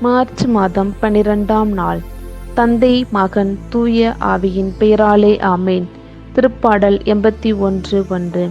March மாதம் பனிரெண்டாம் நாள். தந்தை மகன் தூய ஆவியின் பெயராலே ஆமேன். திருப்பாடல் எண்பத்தி ஒன்று ஒன்று.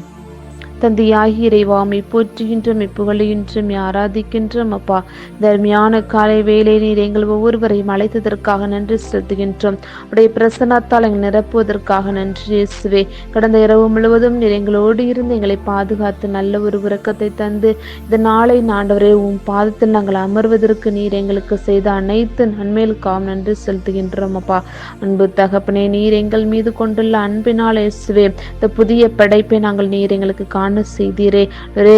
தந்தையாகி இறைவாமை போற்றுகின்றோம் இப்புகழுகின்றோம் ஆராதிக்கின்றோம் அப்பா. தர்மியான காலை வேலை நீர் எங்கள் ஒவ்வொருவரையும் அழைத்ததற்காக நன்றி செலுத்துகின்றோம். உடைய பிரசன்னத்தால் எங்கள் நிரப்புவதற்காக நன்றி இயேசுவே. கடந்த இரவு முழுவதும் நீர் எங்களோடு இருந்து எங்களை பாதுகாத்து நல்ல ஒரு உறக்கத்தை தந்து இந்த நாளை நாண்டவரே உன் பாதத்தில் நாங்கள் அமர்வதற்கு நீர் எங்களுக்கு செய்த அனைத்து நன்மைகளுக்காகவும் நன்றி செலுத்துகின்றோம் அப்பா. அன்பு தகப்பனே நீர் எங்கள் மீது கொண்டுள்ள அன்பினால் இயேசுவே இந்த புதிய படைப்பை நாங்கள் நீர் எங்களுக்கு காண செய்தீரே.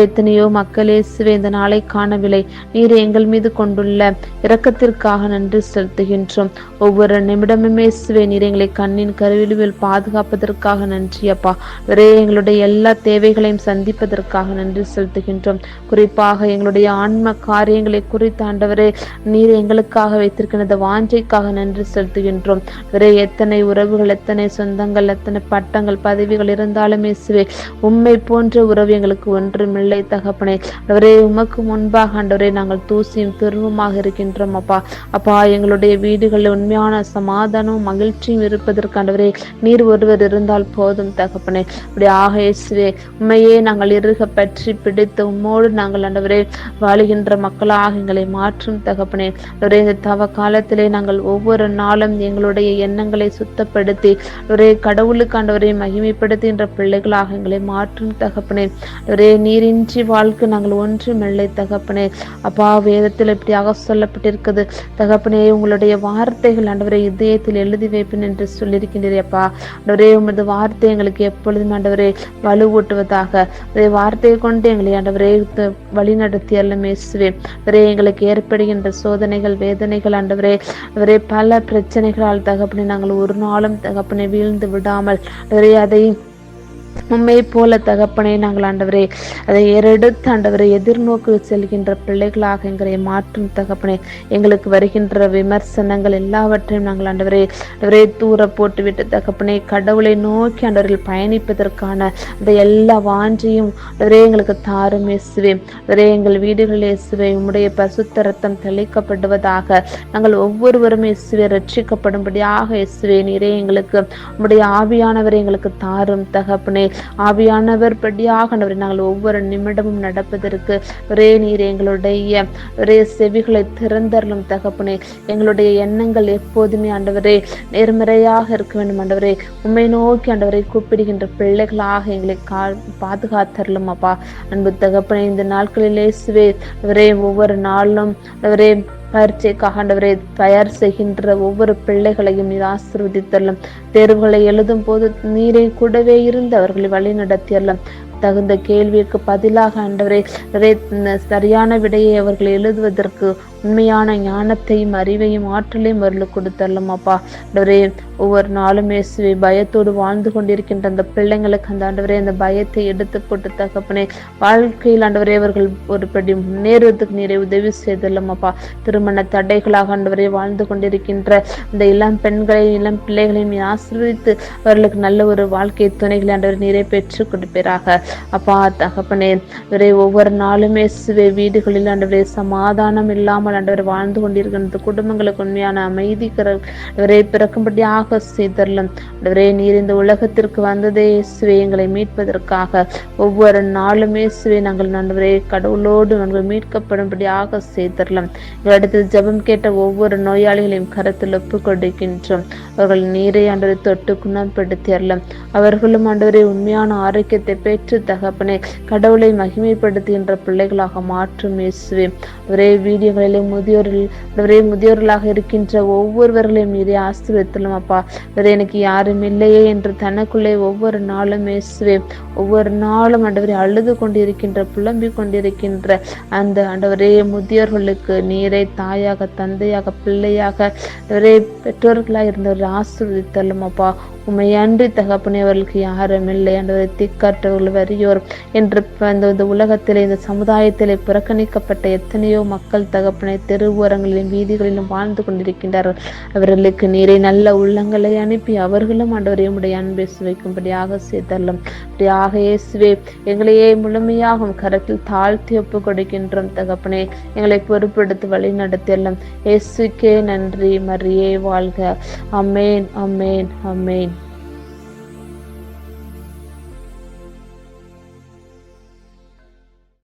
எத்தனையோ மக்கள் இயேசுவே இந்த நாளை காணவில்லை. நீர் எங்கள் மீது கொண்டுள்ள இரக்கத்திற்காக நன்றி செலுத்துகின்றோம். ஒவ்வொரு நிமிடமுமே இயேசுவே நீர் எங்களை கண்ணின் கருவிலுவில் பாதுகாப்பதற்காக நன்றி அப்பா. வேறு எங்களுடைய எல்லா தேவைகளையும் சந்திப்பதற்காக நன்றி செலுத்துகின்றோம். குறிப்பாக எங்களுடைய ஆன்ம காரியங்களை குறித்தாண்டவரே நீர் எங்களுக்காக வைத்திருக்கிற வாஞ்சைக்காக நன்றி செலுத்துகின்றோம். ஒரே எத்தனை உறவுகள் எத்தனை சொந்தங்கள் எத்தனை பட்டங்கள் பதவிகள் இருந்தாலுமே இயேசுவே உம்மை போன்ற உறவு எங்களுக்கு ஒன்றுமில்லை தகப்பனே. அவரே உமக்கு முன்பாக ஆண்டவரே நாங்கள் தூசியும் துருவமாக இருக்கின்றோம் அப்பா. அப்பா எங்களுடைய வீடுகளில் உண்மையான சமாதானமும் மகிழ்ச்சியும் இருப்பதற்கு ஆண்டவரே நீர் ஒருவர் இருந்தால் போதும் தகப்பனே. அப்படி ஆகேசுவே உண்மையே நாங்கள் இருக பற்றி பிடித்து உம்மோடு நாங்கள் ஆண்டவரே வாழுகின்ற மக்களாக எங்களை மாற்றும் தகப்பனே. ஒரே இந்த தவ காலத்திலே நாங்கள் ஒவ்வொரு நாளும் எங்களுடைய எண்ணங்களை சுத்தப்படுத்தி ஒரே கடவுளுக்கு ஆண்டவரை மகிமைப்படுத்துகின்ற பிள்ளைகளாக எங்களை மாற்றும் தகப்பனே. ஒரே நீரின்றி வாழ்க்கை நாங்கள் ஒன்றுமில்லை தகப்பனே. அப்பா வேதத்தில் இப்படியாக சொல்லப்பட்டிருக்குது தகப்பனே உங்களுடைய வார்த்தைகள் ஆண்டவரை இதயத்தில் எழுதி வைப்பேன் என்று சொல்லியிருக்கின்றீரே அப்பா. ஆண்டவரே உமது வார்த்தை எங்களுக்கு எப்பொழுதும் ஆண்டவரே வலுவூட்டுவதாக. ஒரே வார்த்தையை கொண்டு எங்களை ஆண்டவரே வழி நடத்தி அல்ல மேசுவே ஒரே எங்களுக்கு ஏற்படுகின்ற சோதனைகள் வேதனைகள் ஆண்டவரே. அவரே பல பிரச்சனைகளால் தகப்பனே நாங்கள் ஒரு நாளும் தகப்பனை வீழ்ந்து விடாமல். ஒரே அதை உண்மை போல தகப்பனே நாங்கள் ஆண்டவரே அதை எரெடுத்து ஆண்டவரை எதிர்நோக்கி செல்கின்ற பிள்ளைகளாக எங்களை மாற்றும் தகப்பனை. எங்களுக்கு வருகின்ற விமர்சனங்கள் எல்லாவற்றையும் நாங்கள் ஆண்டவரே ஆண்டவரே தூர போட்டுவிட்டு தகப்பனை கடவுளை நோக்கி ஆண்டவரில் பயணிப்பதற்கான அந்த எல்லா வாஞ்சையும் ஆண்டவரே எங்களுக்கு தாரும் இயேசுவே. ஆண்டவரே எங்கள் வீடுகளில் இயேசுவே உம்முடைய பசுத்த ரத்தம் தெளிக்கப்படுவதாக. நாங்கள் ஒவ்வொருவரும் இயேசுவே ரட்சிக்கப்படும்படியாக இயேசுவே நீரே எங்களுக்கு உம்முடைய ஆவியானவரை எங்களுக்கு தாரும் தகப்பனே. ஆவியானவர் படியாக ஆண்டவரே நாங்கள் ஒவ்வொரு நிமிடமும் நடப்பதற்கு ஒரே நீர் எங்களுடைய ஒரே செவிகளை திறந்தரலும் தகப்பனே. எங்களுடைய எண்ணங்கள் எப்போதுமே ஆண்டவரே நேர்மறையாக இருக்க வேண்டும் ஆண்டவரே. உண்மை நோக்கி ஆண்டவரை கூப்பிடுகின்ற பிள்ளைகளாக எங்களை கா பாதுகாத்தரலும் அப்பா. அன்பு தகப்பனே இந்த நாட்களில் சுவே அவரே ஒவ்வொரு நாளும் அவரே பரீட்சைக்காக ஆண்டவரை தயார் செய்கின்ற ஒவ்வொரு பிள்ளைகளையும் நீர் ஆசீர்வதித்தரலாம். தேர்வுகளை எழுதும் போது நீரை கூடவே இருந்து அவர்களை வழி நடத்தியறலாம் தகுந்த கேள்விக்கு பதிலாக ஆண்டவரை சரியான விடையை அவர்கள் எழுதுவதற்கு உண்மையான ஞானத்தையும் அறிவையும் ஆற்றலையும் அருள் கொடுத்தரலாம் அப்பா. ஆண்டவரே ஒவ்வொரு நாளும் இயேசுவை பயத்தோடு வாழ்ந்து கொண்டிருக்கின்ற அந்த பிள்ளைங்களுக்கு அந்த ஆண்டவரே அந்த பயத்தை எடுத்து போட்டு தகப்பனே. வாழ்க்கையில் ஆண்டவரே அவர்கள் ஒருபடி முன்னேறுவதற்கு நீரை உதவி செய்தரலாம் அப்பா. திருமண தடைகளாக ஆண்டவரே வாழ்ந்து கொண்டிருக்கின்ற அந்த இளம் பெண்களை இளம் பிள்ளைகளையும் ஆசிர்வதித்து அவர்களுக்கு நல்ல ஒரு வாழ்க்கை துணைகளை ஆண்டவர் நீரை பெற்று கொடுப்பீராக. அப்பா தகப்பனே ஒவ்வொரு நாளுமே இயேசுவை வீடுகளில் ஆண்டவரே சமாதானம் இல்லாமல் ஆண்டவர் வாழ்ந்து கொண்டிருக்கின்ற குடும்பங்களுக்கு உண்மையான அமைதி கர- பிறக்கும்படி பிறக்கும்படியாக செய்தரலும் ஆண்டவரே நீர் இந்த உலகத்திற்கு வந்ததே சுவை எங்களை மீட்பதற்காக. ஒவ்வொரு நாளுமே சுவை நாங்கள் ஆண்டவரே கடவுளோடு நாங்கள் மீட்கப்படும்படியாக செய்தரலாம் எங்களிடத்தில் ஜெபம் கேட்ட ஒவ்வொரு நோயாளிகளையும் கரத்தில் ஒப்பு கொடுக்கின்றோம். அவர்கள் நீரை ஆண்டவரை தொட்டு குணப்படுத்தி அருளும் அவர்களும் ஆண்டவரை உண்மையான ஆரோக்கியத்தை பெற்று தகப்பனே கடவுளை மகிமைப்படுத்துகின்ற பிள்ளைகளாக மாற்றும் இயேசுவே. ஒரே வீடியோகளில் முதியோர்கள் முதியோர்களாக இருக்கின்ற ஒவ்வொருவர்களையும் நீரே ஆசிரியத்திலும் அப்பா. வேறு எனக்கு யாரும் இல்லையே என்று தனக்குள்ளே ஒவ்வொரு நாளும் இயேசுவே ஒவ்வொரு நாளும் ஆண்டவரை அழுது கொண்டிருக்கின்ற புலம்பிக் கொண்டிருக்கின்ற அந்த ஆண்டவரே முதியோர்களுக்கு நீரை தாயாக தந்தையாக பிள்ளையாக ஒரே பெற்றோர்களாக இருந்தவர் ஆசீர்வதித்தலும் அப்பா. உண்மை அன்றி தகப்பனே அவர்களுக்கு யாரும் இல்லை ஆண்டவரை திக்கற்றவர்கள் வறியோர் என்று இந்த இந்த உலகத்திலே இந்த சமுதாயத்திலே புறக்கணிக்கப்பட்ட எத்தனையோ மக்கள் தகப்பன தெருவோரங்களிலும் வீதிகளிலும் வாழ்ந்து கொண்டிருக்கின்றார்கள் அவர்களுக்கு நீரை நல்ல உள்ளங்களை அனுப்பி அவர்களும் ஆண்டவரையும் உடைய அன்பை சுவைக்கும்படியாக செய்தரலும். அப்படியாக இயேசுவே எங்களையே முழுமையாகும் கரத்தில் தாழ்த்தி ஒப்பு கொடுக்கின்றோம் தகப்பனே. எங்களை பொறுப்பெடுத்து வழி நடத்தியெல்லாம் இயேசுக்கே நன்றி மரியே வாழ்க. அமேன் அமேன் அமேன்